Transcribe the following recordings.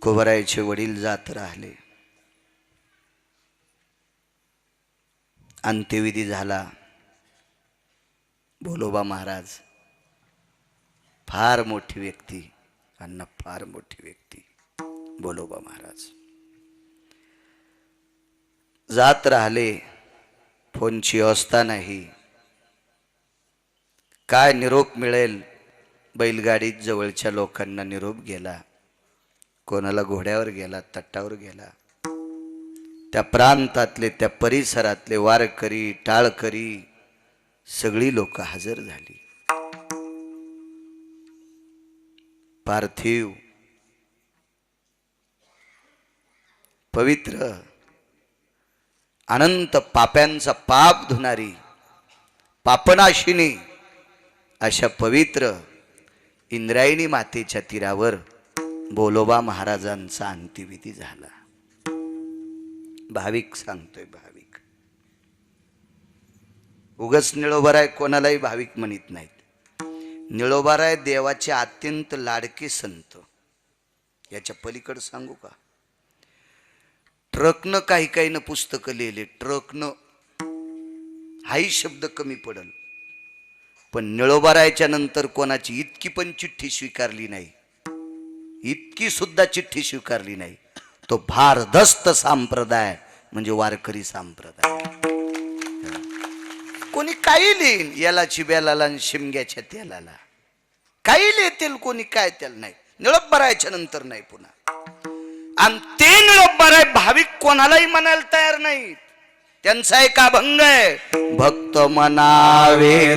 तुकोबरायचे वडील जात राहिले. अंत्यविधी झाला. भोलोबा महाराज फार मोठी व्यक्ती अण्णा फार मोठी व्यक्ती भोलोबा महाराज. जात राहिले फोनची अवस्था नाही. काय निरोप मिळेल? बैलगाडीत जवळच्या लोकांना निरोप गेला. कोणाला घोड्यावर गेला तट्टावर गेला. त्या प्रांतातले त्या परिसरातले वारकरी टाळकरी सगळी लोक हजर झाली. पार्थिव पवित्र अनंत पाप्यांचा पाप धुणारी पापनाशिनी अशा पवित्र इंद्रायणी मातेच्या तीरावर बोलोबा महाराजांचा अंत्यविधी झाला. भाविक सांगतोय भाविक. उगच निळोबराय कोणालाही भाविक म्हणत नाहीत. निळोबाराय देवाचे अत्यंत लाडके संत. याच्या पलीकडे सांगू का? ट्रकनं काही काही न पुस्तकं लिहिले. ट्रकनं हाही शब्द कमी पडल. पण निळोबारायच्या नंतर कोणाची इतकी पण चिठ्ठी स्वीकारली नाही. इतकी सुद्धा चिठ्ठी स्वीकारली नाही. तो भारदस्त संप्रदाय म्हणजे वारकरी संप्रदाय. कोणी काही लिहिन याला चिब्याला आणि शिमग्याच्या तेलाला? काही लिहितील कोणी काय त्याला नाही. निळप भरायच्या नंतर नाही पुन्हा. आणि ते निळप भराय भाविक कोणालाही म्हणायला तयार नाही त्यांचा एक अभंग आहे भक्त मनावे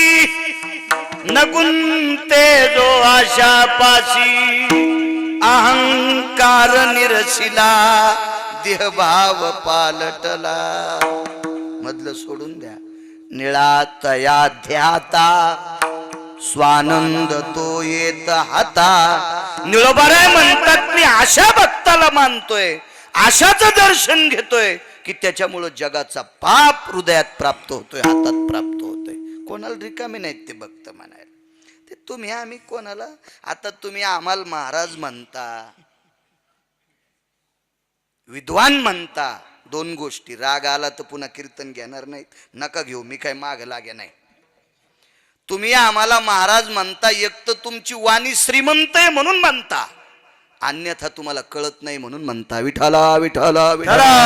नगुंते जो आशा पाशी अहंकार निरसिला देहभाव पालटला. मधलं सोडून द्या. निळा तया ध्याता स्वानंद तो येत हाता. निळोबाराय म्हणतात मी आशा भक्ताला मानतोय. आशाचं दर्शन घेतोय की त्याच्यामुळं जगाचा पाप हृदयात प्राप्त होतोय हातात प्राप्त होतोय. कोणाला रिकामी नाहीत ते भक्त म्हणायला. ते तुम्ही आम्ही कोणाला? आता तुम्ही आम्हाला महाराज म्हणता. विद्वान म्हणता. दोन गोष्टी. राग आला तर पुन्हा कीर्तन घेणार नाहीत. नका घेऊ. मी काय माग लागे नाही. तुम्ही आम्हाला महाराज म्हणता. एक तर तुमची वाणी श्रीमंत आहे म्हणून म्हणता. अन्यथा तुम्हाला कळत नाही म्हणून म्हणता. विठाला विठाला विठाला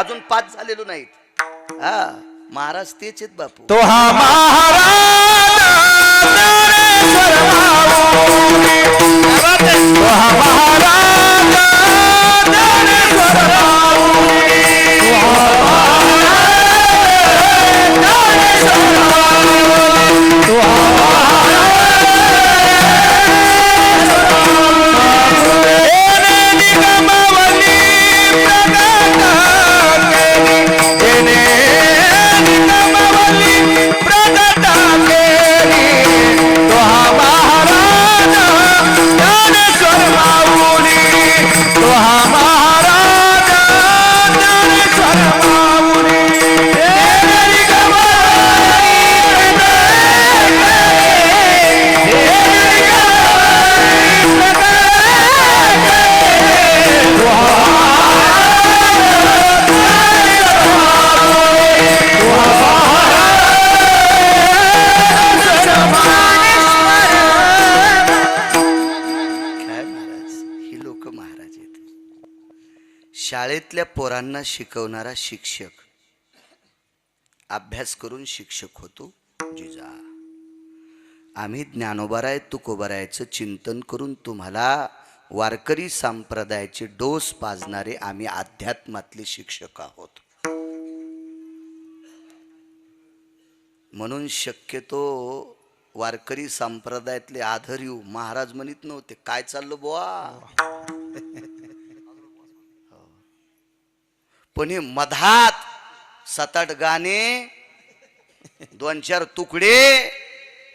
अजून पाच झालेलो नाहीत. हा महाराज तेच आहेत बापू. तो हा महाराज शाळेतल्या पोरांना शिकवणारा शिक्षक. अभ्यास करून शिक्षक होतो जिजा. आम्ही ज्ञानोबाराय तुकोबारायचं चिंतन करून तुम्हाला वारकरी संप्रदायाचे डोस पाजणारे आम्ही अध्यात्मातले शिक्षक आहोत. म्हणून शक्यतो वारकरी संप्रदायातले येऊ महाराज म्हणत नव्हते काय चाललं बुवा? हो. पण हे मधात सात आठ गाणे दोन चार तुकडे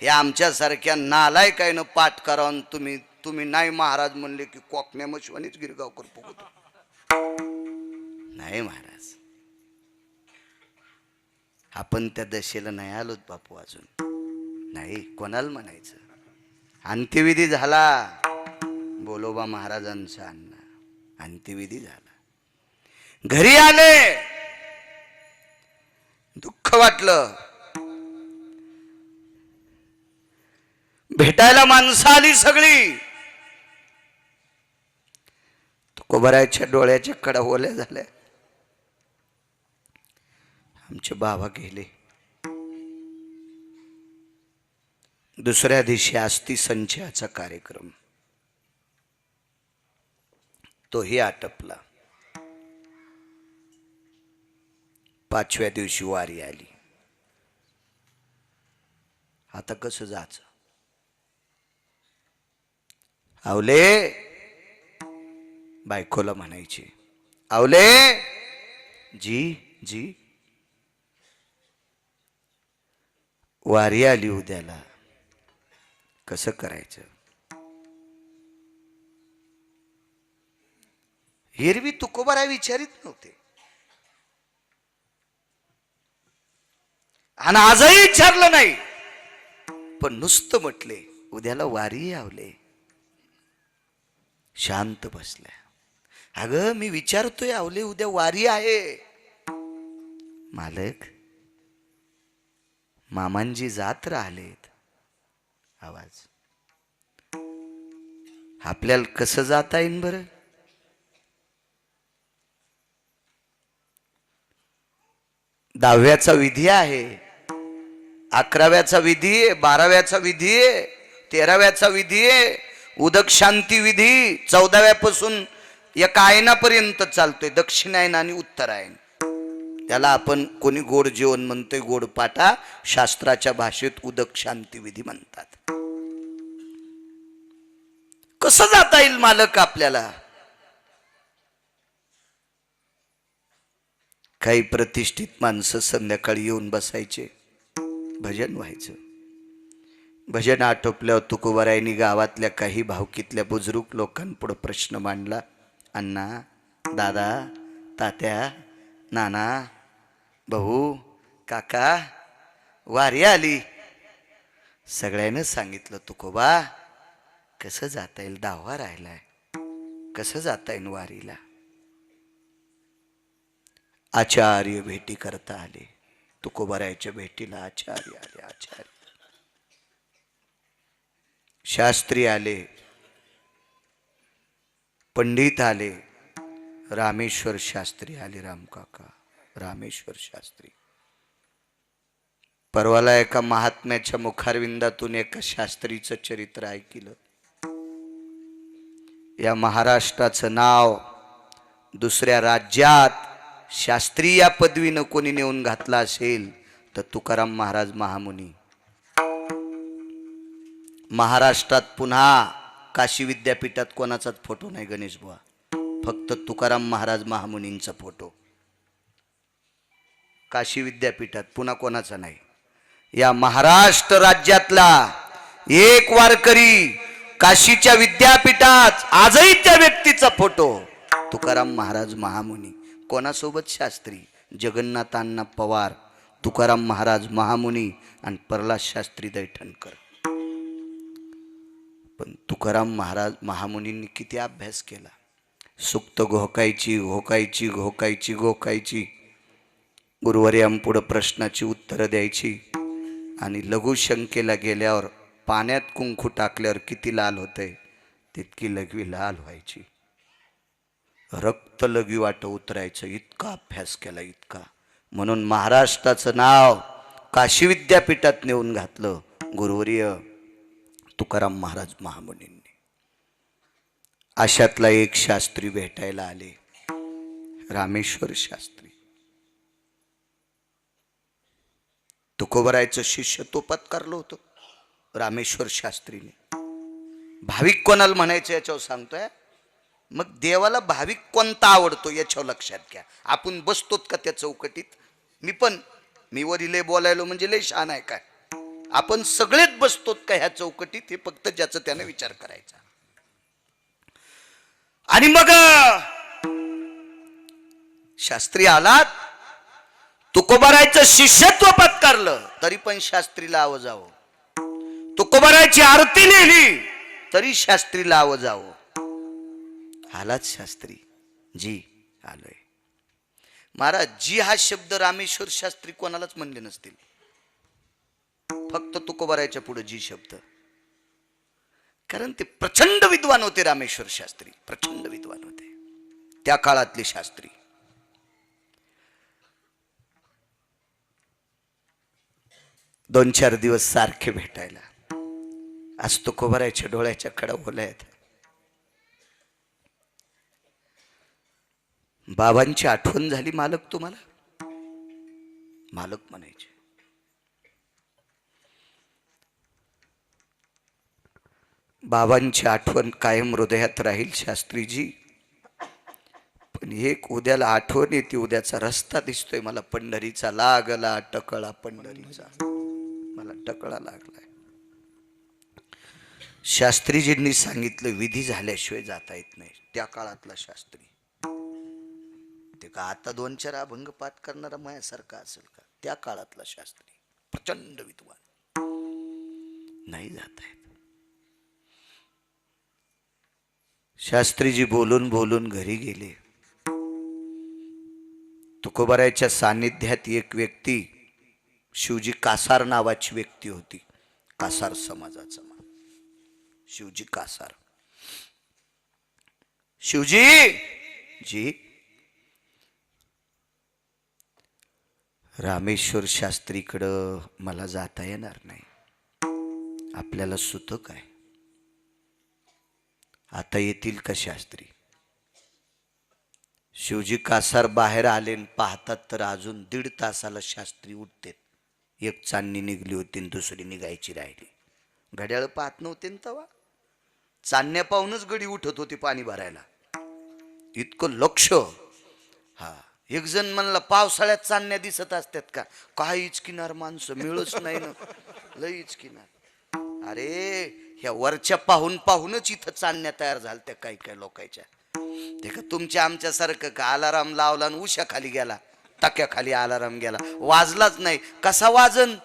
हे आमच्यासारख्या नालाय काय न पाठ करावून तुम्ही तुम्ही नाही महाराज म्हणले की कोकण्या मशिवानीच गिरगावकर फुगतो. नाही महाराज. आपण त्या दशेला नाही आलोत बापू अजून. नाही कोणाला म्हणायचं? अंत्यविधी झाला. बोलोबा महाराजांचा अण्णा. अंत्यविधी झाला. घरी आले. दुःख वाटलं. भेटायला माणसं आली सगळी. तुकोबरायच्या डोळ्याच्या कडा ओल्या झाल्या. आमचे बाबा गेले. दुसऱ्या दिवशी आस्ती संचयाचा कार्यक्रम. तोही आटपला. पाचव्या दिवशी वारी आली. आता कसं जायचं? आवले बायकोला म्हणायची आवले जी जी. वारी आली उद्याला. कसं करायचं? हिरवी तुकोबारा विचारित नव्हते. आणि आजही विचारलं नाही. पण नुसतं म्हटले उद्याला वारी आवले शांत बसल्या. अगं मी विचारतोय आवले उद्या वारी आहे. मालक मामांजी जात राहिलेत. आवाज. आपल्याला कसं जाता येईन बरं? दहाव्याचा विधी आहे. अकराव्याचा विधी आहे बाराव्याचा विधी आहे तेराव्याचा विधी आहे उदक शांती विधी चौदाव्यापासून या आयनापर्यंत चालतोय दक्षिणायन आणि उत्तरायन. त्याला आपण कोणी गोड जेवण म्हणतोय गोड पाटा शास्त्राच्या भाषेत उदक शांती विधी म्हणतात. कसं जाता येईल मालक आपल्याला? काही प्रतिष्ठित माणसं संध्याकाळी येऊन बसायचे. भजन व्हायचं. भजन आटोपल्यावर तुकोबारायनी गावातल्या काही भावकीतल्या बुजुर्ग लोकांपुढं प्रश्न मांडला अण्णा दादा तात्या नाना भाऊ काका वारी आली. सगळ्यानं सांगितलं तुकोबा कसं जाता येईल? दहावा राहिलाय. कसं जाता येईल वारीला? आचार्य भेटी करता आले. तुकोबरायच्या भेटीला आचार्य आले आचार्य. शास्त्री आले पंडित आले रामेश्वर शास्त्री आले रामकाका रामेश्वर शास्त्री. परवाला एका महात्म्याच्या मुखारविंदातून एका शास्त्रीचं चरित्र ऐकिलं. या महाराष्ट्राचं नाव दुसऱ्या राज्यात शास्त्री या पदवीनं कोणी नेऊन घातला असेल तर तुकाराम महाराज महामुनी. महाराष्ट्रात पुन्हा काशी विद्यापीठात कोणाचाच फोटो नाही गणेश बुवा. फक्त तुकाराम महाराज महामुनींचा फोटो. काशी विद्यापीठात पुन्हा कोणाचा नाही. या महाराष्ट्र राज्यातला एक वारकरी काशीच्या विद्यापीठात आजही त्या व्यक्तीचा फोटो तुकाराम महाराज महामुनी. कोणासोबत शास्त्री? जगन्नाथांना पवार तुकाराम महाराज महामुनी आणि प्रल्हाद शास्त्री दैठणकर. पण तुकाराम महाराज महामुनींनी किती अभ्यास केला? सुक्त घोकायची घोकायची घोकायची घोकायची. गुरुवर्यांपुढं प्रश्नाची उत्तरं द्यायची. आणि लघुशंकेला गेल्यावर पाण्यात कुंकू टाकल्यावर किती लाल होतंय तितकी लघवी लाल व्हायची. रक्त लगी वाट उतरायचं इतका अभ्यास केला इतका. म्हणून महाराष्ट्राचं नाव काशी विद्यापीठात नेऊन घातलं गुरुवर्य तुकाराम महाराज महामुनींनी. अशातला एक शास्त्री भेटायला आले रामेश्वर शास्त्री. तुकोबरायचं शिष्य तो पत्कारलं होतं रामेश्वर शास्त्रीने. भाविक कोणाला म्हणायचं याच्यावर सांगतोय? मग देवाला भाविक कोणता आवडतो याच्यावर लक्षात घ्या. आपण बसतोत का त्या चौकटीत? मी पण मी वरिले बोलायलो म्हणजे लय शान आहे काय? आपण सगळेच बसतोत का ह्या चौकटीत? हे फक्त ज्याचा त्याने विचार करायचा. आणि मग शास्त्री आलात? तुकोबारायचं शिष्यत्व पत्कारलं तरी पण शास्त्रीला आव जावं तुकोबारायची आरती लिहिली तरी शास्त्रीला आव जावं आलाच शास्त्री जी आलोय. महाराज जी हा शब्द रामेश्वर शास्त्री कोणालाच म्हणले नसतील. फक्त तुकोबारायच्या पुढे जी शब्द. कारण ते प्रचंड विद्वान होते रामेश्वर शास्त्री प्रचंड विद्वान होते. त्या काळातले शास्त्री. दोन चार दिवस सारखे भेटायला. आज तुकोबारायच्या डोळ्याच्या कडा ओल्या आहेत. बाबांची आठवण झाली मालक तुम्हाला? मालक म्हणायचे. बाबांची आठवण कायम हृदयात राहील शास्त्रीजी. पण एक उद्याला आठवण येते उद्याचा रस्ता दिसतोय मला. पंढरीचा लागला टकळा पंढरीचा. मला टकळा लागलाय. शास्त्रीजींनी सांगितलं विधी झाल्याशिवाय जाता येत नाही. त्या काळातला शास्त्री. ते का आता दोन चार अभंग पाठ करणारा माझ्यासारखा असेल का? त्या काळातला शास्त्री. प्रचंड विद्वान. नाही जात आहेत शास्त्रीजी बोलून बोलून घरी गेले. तुकोबारायच्या सान्निध्यात एक व्यक्ती शिवजी कासार नावाची व्यक्ती होती. कासार समाजाचा मान शिवजी कासार. शिवजी! जी? रामेश्वर शास्त्रीकडं मला जाता येणार नाही. आपल्याला सुतक आहे आता येतील का शास्त्री? शिवजी कासार बाहेर आले पाहतात तर अजून दीड तासाला शास्त्री उठतेत एक चांदणी निघली होती दुसरी निघायची राहिली. घड्याळ पाहत नव्हते तवा. चांदण्या पाहूनच गडी उठत होती पाणी भरायला. इतकं लक्ष. हा. एक जण म्हणला पावसाळ्यात चांदण्या दिसत असतात का? काय इचकिनार माणसं मिळूच नाही ना. लय इचकिनार अरे ह्या वरच्या पाहून पाहूनच इथं चांदण्या तयार झाल्या त्या काही काही लोकांच्या. ते का तुमच्या आमच्यासारखं का अलाराम लावला आणि उशा खाली गेला तक्याखाली अलाराम गेला. वाजलाच नाही. कसा वाजन?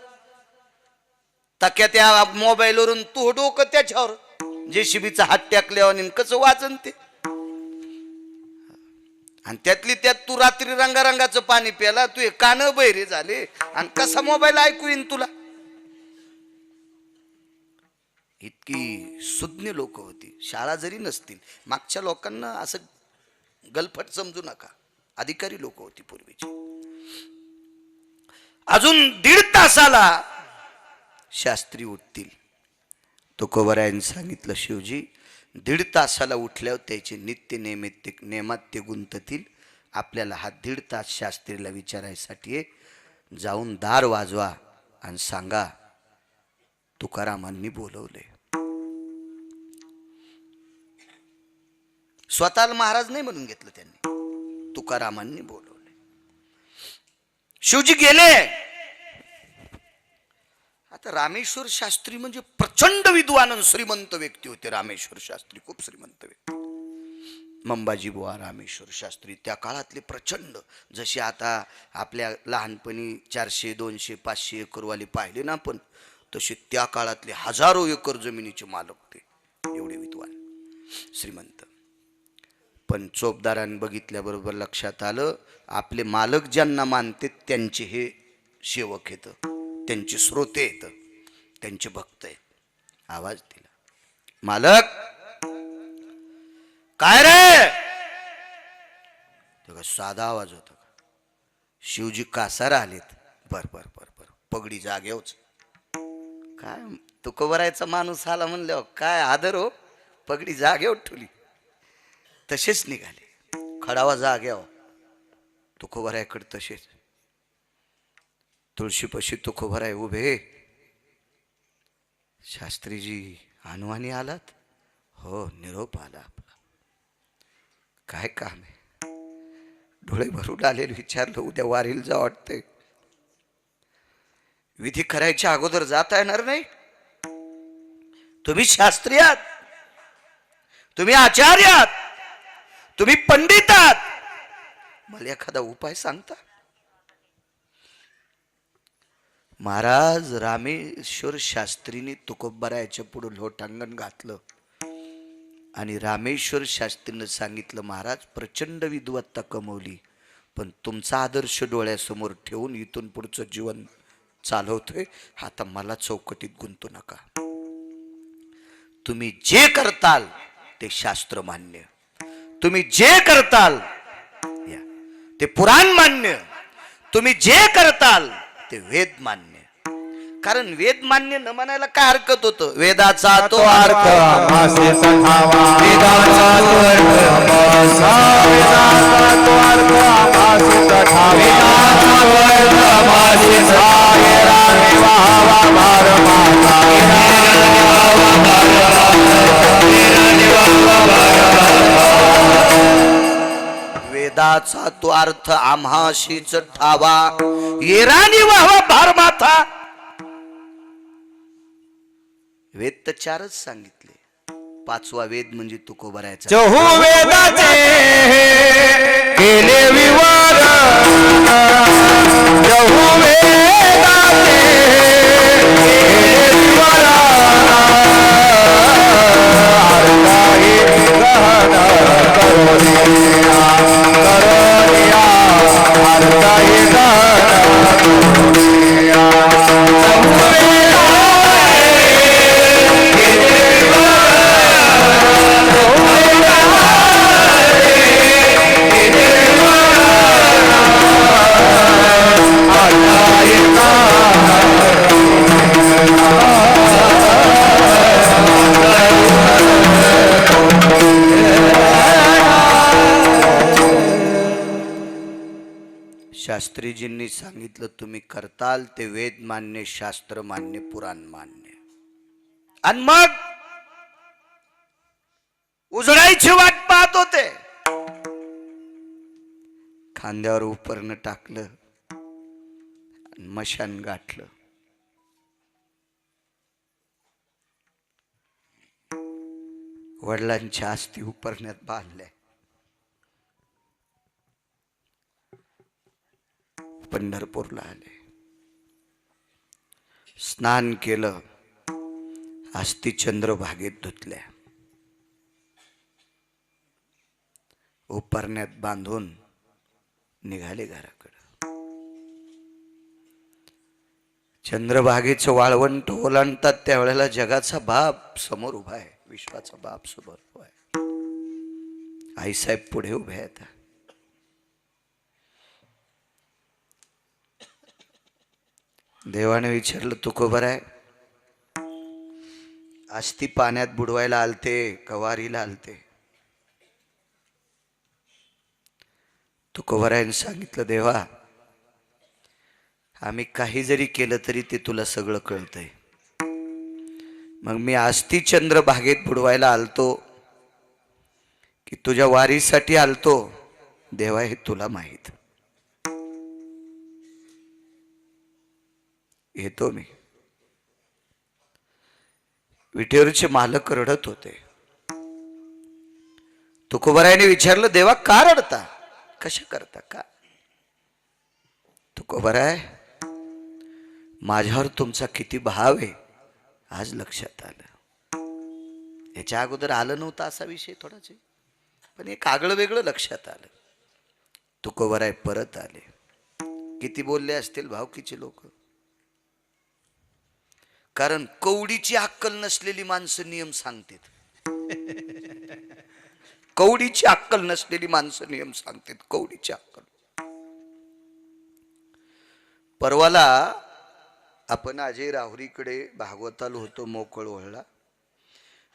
तक्या त्या मोबाईलवरून तू डोकं त्याच्यावर. जेसीबीचा हात टाकल्यावर आणि कसं वाजन ते? आणि त्यातली त्यात तू रात्री रंगारंगाचं पाणी प्याला तू कान बैरे झाले. आणि कसा मोबाईल ऐकू येईन तुला? इतकी सुज्ञ लोक होती. शाळा जरी नसतील मागच्या लोकांना असं गलफट समजू नका. अधिकारी लोक होती पूर्वीची. अजून दीड तासाला शास्त्री उठतील. तुकोबरायांनी सांगितलं शिवजी दीड तासाला उठल्यावर त्याचे नित्य नेमित नेमात ते गुंततील. आपल्याला हा दीड तास शास्त्रीला विचारायसाठी जाऊन दार वाजवा आणि सांगा तुकारामांनी बोलवले. स्वतःला महाराज नाही म्हणून घेतलं त्यांनी. तुकारामांनी बोलवले. शिवजी गेले. आता रामेश्वर शास्त्री म्हणजे प्रचंड विद्वान आणि श्रीमंत व्यक्ती होते. रामेश्वर शास्त्री खूप श्रीमंत व्यक्ती. मंबाजी बुवा रामेश्वर शास्त्री त्या काळातले प्रचंड. जसे आता आपल्या लहानपणी चारशे दोनशे पाचशे एकरवाले पाहिले ना आपण तसे त्या काळातले हजारो एकर जमिनीचे मालक होते. एवढे विद्वान श्रीमंत. पण चोपदारांनी बघितल्याबरोबर लक्षात आलं आपले मालक ज्यांना मानते त्यांचे हे सेवक येत त्यांचे श्रोते आहेत त्यांचे भक्त आहेत. आवाज दिला. मालक काय रे? तो साधा आवाज होता का? शिवजी कासारा आलेत. बर बर बर बर. पगडी जागेवच काय तुकोबरायचा माणूस आला म्हणल्यावर काय आदर हो? पगडी जागेवर ठेवली. तसेच निघाले. खडावा जाग्यावर हो. तुकोबरायकडे तसेच. तुळशीपाशी तुकोभराय उभे. शास्त्रीजी अनुवानी आलात? हो निरोप आला आपला. काय काम आहे? डोळे भरून आले विचारलं उद्या वारील जा वाटतंय. विधी करायच्या अगोदर जाता येणार नाही? तुम्ही शास्त्री आहात? तुम्ही आचार्य आहात? तुम्ही पंडित आहात? मला एखादा उपाय सांगता? महाराज रामेश्वर शास्त्रीने तुकोबरायाच्या पुढे लोटांगण घातलं. आणि रामेश्वर शास्त्रीनं सांगितलं महाराज प्रचंड विद्वत्ता कमवली पण तुमचा आदर्श डोळ्यासमोर ठेवून इथून पुढचं जीवन चालवतोय आता मला चौकटीत गुंतू नका. तुम्ही जे करताल ते शास्त्र मान्य. तुम्ही जे करताल ते पुराण मान्य. तुम्ही जे करताल ते वेद मान्य. कारण वेद मान्य न म्हणायला काय हरकत होतं? वेदाचा तो अर्थ. वेदाचा तो अर्थ. वेदाचा तो अर्थ. आमासे सखावा वेद तर चारच सांगितले. पाचवा वेद म्हणजे तुकोबरायचा. चहू वेदाचे केले विवाद चहू वेदाचे केले विवाद करोनिया करोनिया करोनिया. चहू शास्त्रीजींनी सांगितलं तुम्ही करताल ते वेद मान्य शास्त्र मान्य पुराण मान्य. आणि मग उजळायची वाट पाहत होते. खांद्यावर उपरणं टाकलं मशान गाठलं. वडिलांच्या आस्ती उपरण्यात बांधल्या. पंढरपूरला आले. स्नान केलं आस्ती चंद्रभागेत धुतल्या. उपरण्यात बांधून निघाले घराकडं. चंद्रभागेचं वाळवंट ओलांडतात त्यावेळेला जगाचा बाप समोर उभा आहे विश्वाचा बाप समोर उभा आहे. आईसाहेब पुढे उभे आहेत. देवाने विचारलं तू खबर आहे? आस्ती पाण्यात बुडवायला आलते कवारीला आलते. तू आहे? सांगितलं देवा आम्ही काही जरी केलं तरी ते तुला सगळं कळतंय. मग मी आस्ती चंद्र बागेत बुडवायला आलतो की तुझ्या वारीसाठी आलतो. देवा हे तुला माहीत. येतो मी. विटेवरचे मालक रडत होते. तुकोबरायने विचारलं देवा का रडता? कशा करता? का? तुकोबराय माझ्यावर तुमचा किती भाव आहे? आज लक्षात आलं. याच्या अगोदर आलं नव्हतं असा विषय थोडाच पण एक आगळं वेगळं लक्षात आलं. तुकोबराय परत आले. किती बोलले असतील भावकीचे लोक. कारण कवडीची अक्कल नसलेली माणसं नियम सांगतात. कवडीची अक्कल नसलेली माणसं नियम सांगतात कवडीची अक्कल. परवाला आपण अजय राहुरीकडे भागवताला होतो मोकळ वळला.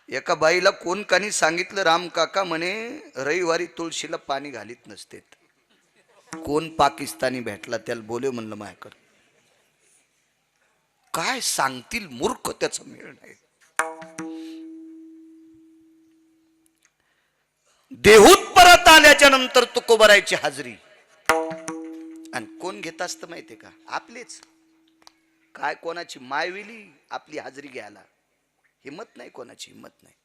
एका बाईला कोण कानी सांगितलं राम काका म्हणे रविवारी तुळशीला पाणी घालीत नसतेत. कोण पाकिस्तानी भेटला त्याला बोले म्हणलं माझ्याकडं. काय सांगतील मूर्ख त्याचा मेळ नाही. देहूत परत आल्याच्यानंतर तुकोबरायची हाजरी. आणि कोण घेत असत माहितीये का? आपलेच. काय कोणाची मायविली आपली हाजरी घ्यायला? हिंमत नाही कोणाची हिंमत नाही.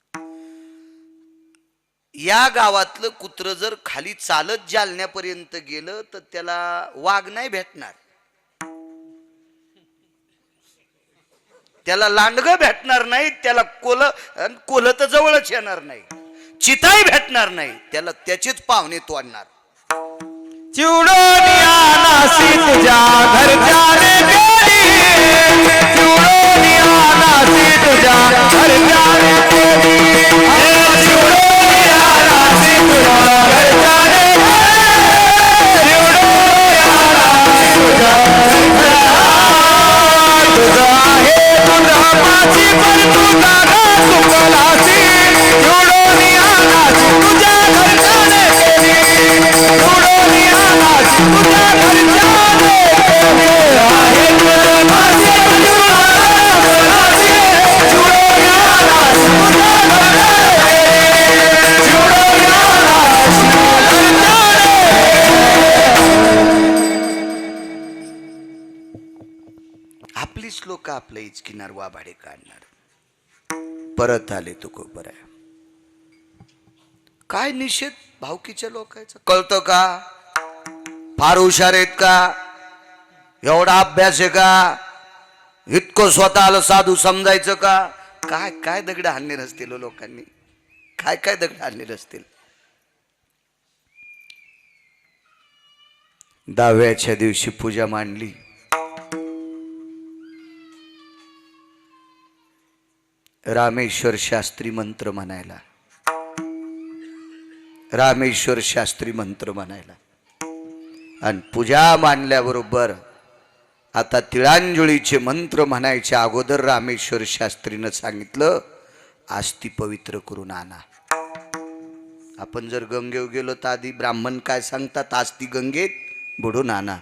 या गावातलं कुत्र जर खाली चालत जालन्यापर्यंत गेलं तर त्याला वाघ नाही भेटणार. त्याला लांडग भेटणार नाही त्याला कोल अन कोल तर जवळच येणार नाही. चिताही भेटणार नाही त्याला त्याचीच पाहुणे तोडणार. चिवडोनिया माझी तुझ्या घरच्याने केली. किनार वाभाडे काढणार. परत आले तू काय निषेध भावकीच्या लोकांचा? कळतं का? फार हुशार आहेत का? एवढा अभ्यास आहे का? इतकं स्वतःला साधू समजायचं का? काय काय दगड हाणले असतील हो लोकांनी? काय काय दगड हाणले असतील? दहाव्याच्या दिवशी पूजा मांडली. रामेश्वर शास्त्री मंत्र म्हणायला. रामेश्वर शास्त्री मंत्र म्हणायला. आणि पूजा मानल्याबरोबर आता तिळांजळीचे मंत्र म्हणायच्या अगोदर रामेश्वर शास्त्रीनं सांगितलं आस्ती पवित्र करून आणा. आपण जर गंगेव गेलो तर आधी ब्राह्मण काय सांगतात? आस्ती गंगेत बुडून आणा.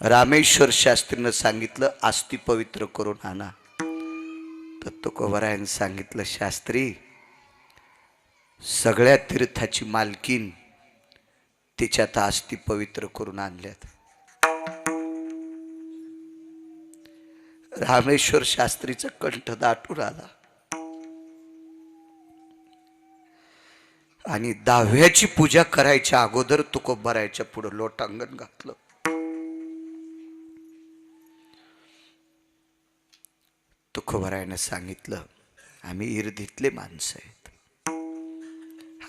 रामेश्वर शास्त्रीनं सांगितलं आस्ती पवित्र करून आणा. तर तुकोबरायन सांगितलं शास्त्री सगळ्या तीर्थाची मालकीन तिच्यात आस्ती पवित्र करून आणल्यात. रामेश्वर शास्त्रीचा कंठ दाटून आला. आणि दहाव्याची पूजा करायच्या अगोदर तुकोबरायच्या पुढं लोटांगण घातलं. तुकोबरायनं सांगितलं आम्ही इर्दीतले माणसं आहेत.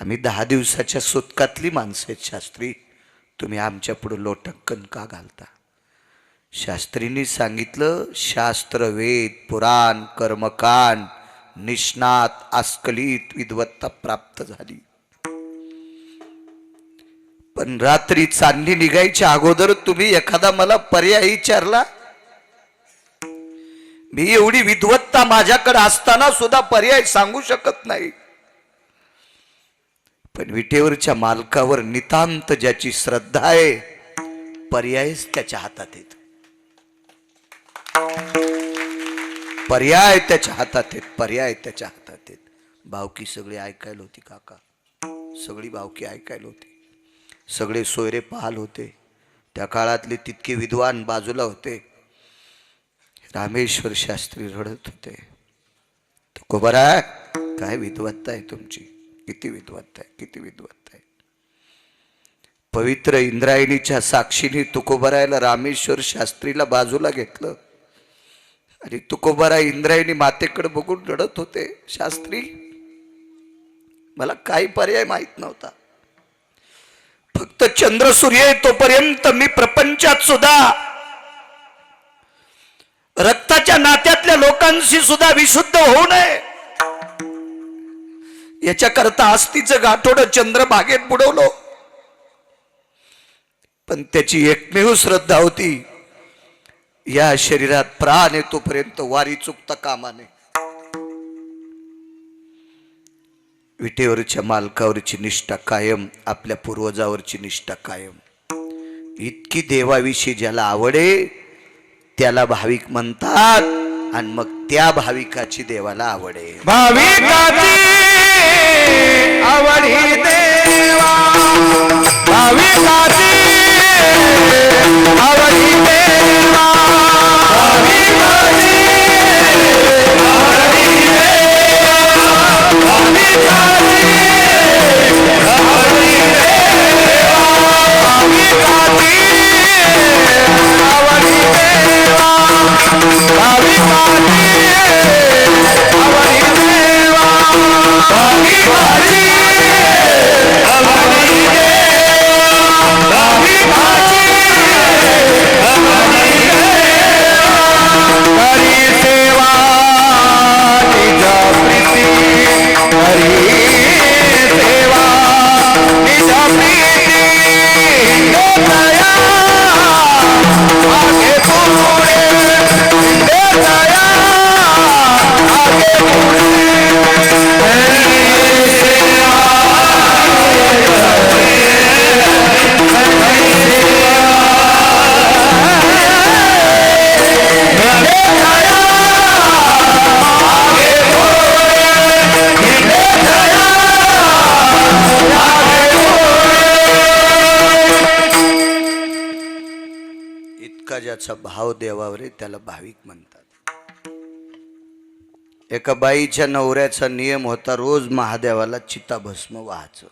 आम्ही दहा दिवसाच्या सुतकातली माणसं आहेत शास्त्री. तुम्ही आमच्या पुढं लोटक्कन का घालता? शास्त्रींनी सांगितलं शास्त्र वेद पुराण कर्मकांड निष्णात आस्कलित विद्वत्ता प्राप्त झाली. पण रात्री चांदणी निघायच्या अगोदर तुम्ही एखादा मला पर्याय विचारला? मी एवढी विद्वत्ता माझ्याकडे असताना सुद्धा पर्याय सांगू शकत नाही. पण विटेवरच्या मालकावर नितांत ज्याची श्रद्धा आहे पर्यायच त्याच्या हातात येत पर्याय त्याच्या हातात आहेत पर्याय त्याच्या हातात आहेत. भावकी सगळी ऐकायला होती काका. सगळी भावकी ऐकायला होती. सगळे सोयरे पाहाल होते. त्या काळातले तितके विद्वान बाजूला होते. रामेश्वर शास्त्री रडत होते. तो काय विद्वत्ता आहे तुमची? किती विद्वत्ता आहे किती विद्वत्ता आहे? पवित्र इंद्रायणीच्या साक्षीने तुकोबरायला रामेश्वर शास्त्रीला बाजूला घेतलं. आणि तुकोबरा इंद्रायणी मातेकडे बघून रडत होते. शास्त्री मला काही पर्याय माहीत नव्हता. फक्त चंद्र सूर्य आहे तोपर्यंत मी प्रपंचात सुद्धा रक्ताच्या नात्यातल्या लोकांशी सुद्धा विशुद्ध होऊ नये. याच्याकरता आस्तीचं गाठोड चंद्रभागेत बुडवलो. पण त्याची एकमेव श्रद्धा होती या शरीरात प्राण येतोपर्यंत वारी चुकता कामाने. विटेवरच्या मालकावरची निष्ठा कायम आपल्या पूर्वजावरची निष्ठा कायम. इतकी देवाविषयी ज्याला आवडे त्याला भाविक म्हणतात आणि मग त्या भाविकाची देवाला आवड आहे भाविकाची आवडी देवा. भाविकाची आवडी देवा. भाविकाची आवडी देवा. भाविकाची वगैरे त्याला भाविक म्हणतात. एका बाईच्या नवऱ्याचा नियम होता रोज महादेवाला चिताभस्म व्हायचं.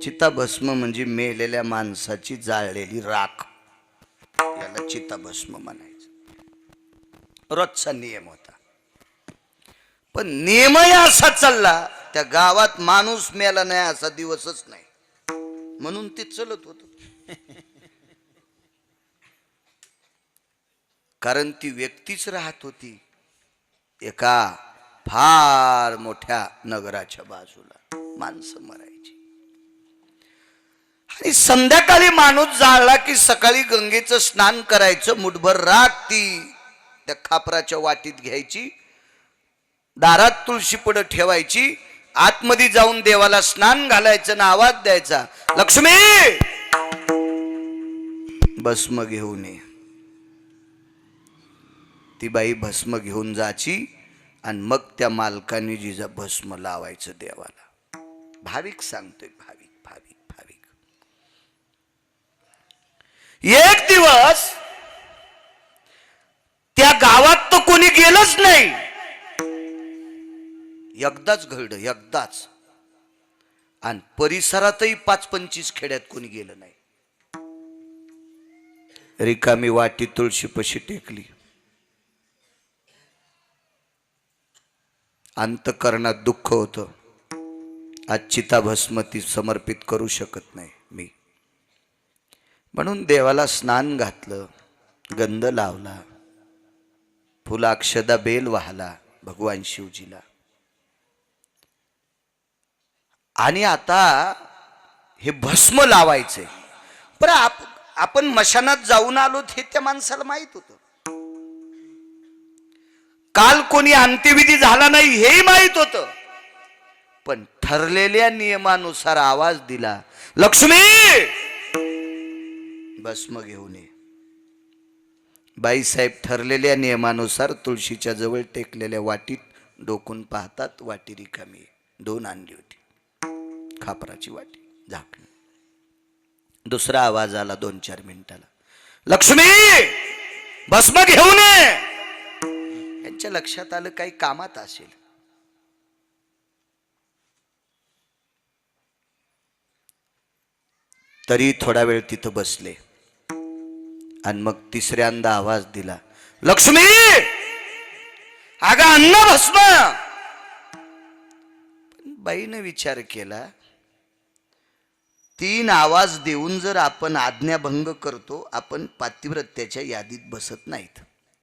चिताभस्म म्हणजे मेलेल्या माणसाची जाळलेली राख. याला चिताभस्म म्हणायचं. रोजचा नियम होता. पण नियमही असा चालला त्या गावात माणूस मेला नाही असा दिवसच नाही. म्हणून ते चलत होत. कारण ती व्यक्तीच राहत होती. एका फार मोठ्या नगराच्या बाजूला माणसं मरायची. आणि संध्याकाळी माणूस जाळला की सकाळी गंगेचं स्नान करायचं मुठभर राख ती त्या खापराच्या वाटीत घ्यायची दारात तुळशी पुढं ठेवायची आतमध्ये जाऊन देवाला स्नान घालायचं ना आवाज द्यायचा लक्ष्मी! भस्म घेऊन ये. ती बाई भस्म घेऊन जायची आणि मग त्या मालकाने जिजा भस्म लावायचं देवाला. भाविक सांगतोय भाविक भाविक भाविक. एक दिवस त्या गावात तर कोणी गेलंच नाही. एकदाच घडलं एकदाच. आणि परिसरातही पाच पंचवीस खेड्यात कोणी गेलं नाही. रिकामी वाटी तुळशीपशी टेकली. अंतकरणात दुःख होतं. आज चिताभस्म ती समर्पित करू शकत नाही मी. म्हणून देवाला स्नान घातलं गंध लावला फुलाक्षदा बेल वाहला भगवान शिवजीला. आणि आता हे भस्म लावायचे. पर आप आपण मशानात जाऊन आलो हे त्या माणसाला माहीत होतं. काल कोणी अंत्यविधी झाला नाही हेही माहीत होतं. पण ठरलेल्या नियमानुसार आवाज दिला लक्ष्मी भस्म घेऊन ये. बाईसाहेब ठरलेल्या नियमानुसार तुळशीच्या जवळ टेकलेल्या वाटीत डोकून पाहतात वाटी रिकामी दोन आणली होती. खापराची वाटी झाकणी दुसरा आवाज आला दोन चार मिनिटाला लक्ष्मी भस्म घेऊन ये. तुमच्या लक्षात आलं काही कामात असेल? तरी थोडा वेळ तिथं बसले. आणि मग तिसऱ्यांदा आवाज दिला लक्ष्मी! अगं अन्न भस्म! बाईनं विचार केला तीन आवाज देऊन जर आपण आज्ञाभंग करतो आपण पातिव्रत्याच्या यादीत बसत नाहीत.